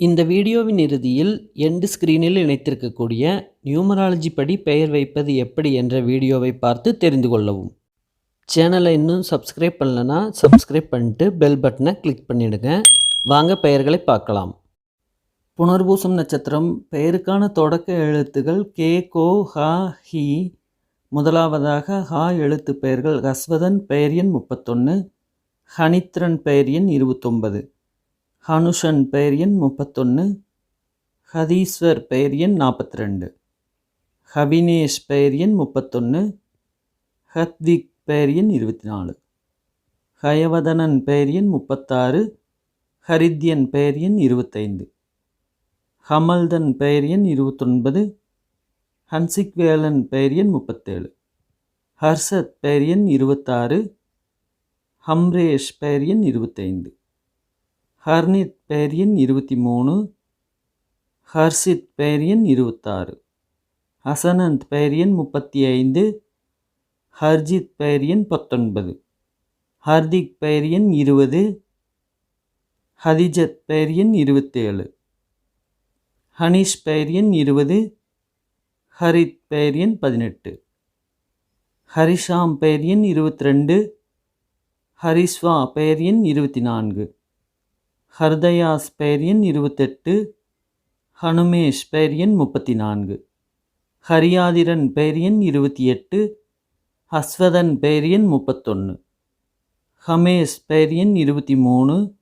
இந்த வீடியோவின் இறுதியில் எண்டு ஸ்க்ரீனில் இணைத்திருக்கக்கூடிய நியூமராலஜி படி பெயர் வைப்பது எப்படி என்ற வீடியோவை பார்த்து தெரிந்து கொள்ளவும். சேனலை இன்னும் சப்ஸ்கிரைப் பண்ணலனா சப்ஸ்கிரைப் பண்ணிட்டு பெல் பட்டனை கிளிக் பண்ணிவிடுங்க வாங்க பெயர்களை பார்க்கலாம். புனர்பூசம் நட்சத்திரம் பெயருக்கான தொடக்க எழுத்துகள் கே கோ ஹா ஹி. முதலாவதாக ஹா எழுத்து பெயர்கள் ஹஸ்வதன் பெயர் எண் முப்பத்தொன்று ஹனித்ரன் பெயர் எண் இருபத்தொன்பது. ஹனுஷன் பெயர் எண் முப்பத்தொன்று ஹதீஸ்வர் பெயர் எண் நாற்பத்தி ரெண்டு ஹவினேஷ் பெயர் எண் முப்பத்தொன்று ஹத்விக் பெயர் எண் இருபத்தி நாலு ஹயவதனன் பெயர் எண் முப்பத்தாறு ஹரித்யன் பெயர் எண் இருபத்தைந்து ஹமல்தன் பெயர் எண் இருபத்தொன்பது ஹன்சிக்வேலன் பெயர் எண் முப்பத்தேழு ஹர்ஷத் பெயர் எண் இருபத்தாறு ஹம்ரேஷ் பெயர் எண் இருபத்தைந்து. ஹர்னித் பேரியன் இருபத்தி மூணு ஹர்ஷித் பேரியன் இருபத்தாறு ஹசனந்த் பேரியன் முப்பத்தி ஐந்து ஹர்ஜித் பேரியன் பத்தொன்பது ஹர்திக் பேரியன் இருபது ஹதிஜத் பேரியன் இருபத்தேழு ஹனீஷ் பேரியன் இருபது ஹரித் பேரியன் பதினெட்டு ஹரிஷாம் பேரியன் இருபத்தி ரெண்டு ஹரிஸ்வா பேரியன் இருபத்தி நான்கு ஹர்தயாஸ் பெயர் இருபத்தெட்டு ஹனுமேஷ் பேரியன் முப்பத்தி நான்கு ஹரியாதிரன் பெயரியன் இருபத்தி எட்டு ஹஸ்வதன் பேரியன் முப்பத்தொன்று ஹமேஷ் பேரியன் இருபத்தி மூணு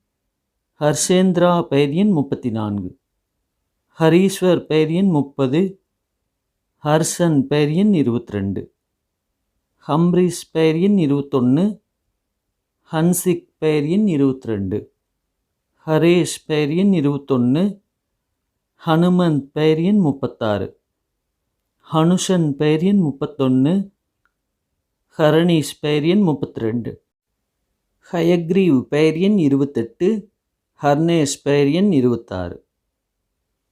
ஹர்ஷேந்திரா பெயரியன் முப்பத்தி நான்கு ஹரீஸ்வர் பேரியன் முப்பது ஹர்ஷன் பேரியன் இருபத்தி ரெண்டு ஹம்ரீஷ் பெயர் இருபத்தொன்று ஹன்சிக் பேரியன் இருபத்தி ரெண்டு ஹரேஷ் பெயர் எண் இருபத்தொன்று ஹனுமந்த் பெயர் எண் முப்பத்தாறு ஹனுஷன் பெயர் எண் முப்பத்தொன்று ஹரணீஷ் பெயர் எண் முப்பத்தி ரெண்டு ஹயக்ரீவ் பெயர் எண் இருபத்தெட்டு ஹர்னேஷ் பெயர் எண் இருபத்தாறு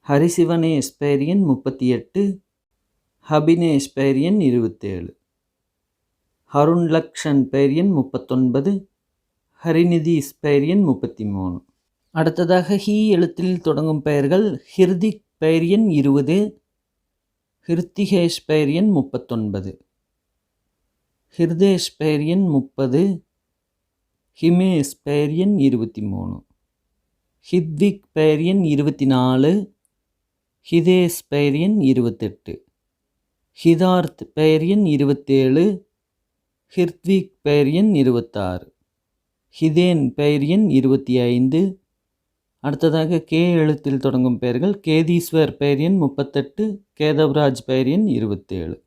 ஹரிசிவனேஷ் பெயர் எண் முப்பத்தி எட்டு ஹபினேஷ் பெயர் எண் இருபத்தேழு அருண்லக்ஷன் பெயர் எண் முப்பத்தொன்பது ஹரிநிதீஷ் பெயர் எண் முப்பத்தி மூணு அடுத்ததாக ஹி எழுத்தில் தொடங்கும் பெயர்கள் ஹிர்திக் பெயர் எண் இருபது ஹிருத்திகேஷ் பெயர் எண் முப்பத்தொன்பது. ஹிர்தேஷ் பெயர் எண் முப்பது ஹிமேஷ் பெயர் எண் இருபத்தி மூணு ஹித்விக் பெயர் எண் இருபத்தி நாலு ஹிதேஷ் பெயர் எண் இருபத்தெட்டு. ஹிதார்த் பெயர் எண் இருபத்தேழு ஹிர்த்விக் பெயர் எண் இருபத்தாறு. ஹிதேன் பெயர் எண் இருபத்தி ஐந்து அடுத்ததாக கே எழுத்தில் தொடங்கும் பெயர்கள் கேதீஸ்வர் பெயரியன் முப்பத்தெட்டு கேதவ்ராஜ் பெயரியன் இருபத்தேழு.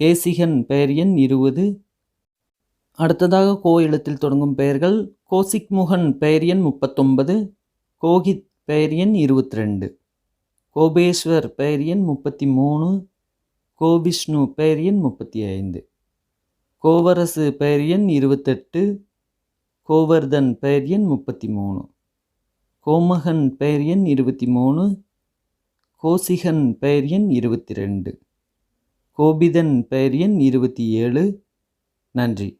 கேசிகன் பெயரியன் இருபது. அடுத்ததாக கோ எழுத்தில் தொடங்கும் பெயர்கள் கோசிக்முகன் பெயரியன் முப்பத்தொன்பது கோகித் பெயரியன் இருபத்தி ரெண்டு கோபேஸ்வர் பெயரியன் முப்பத்தி மூணு கோவிஷ்ணு பெயரியன் முப்பத்தி ஐந்து கோவரசு பெயரியன் இருபத்தெட்டு கோவர்தன் பெயரியன் முப்பத்தி மூணு கோமகன் பெயர் எண் இருபத்தி மூணு கோசிகன் பெயர் எண் இருபத்தி ரெண்டு கோபிதன் பெயர் எண் இருபத்தி ஏழு. நன்றி.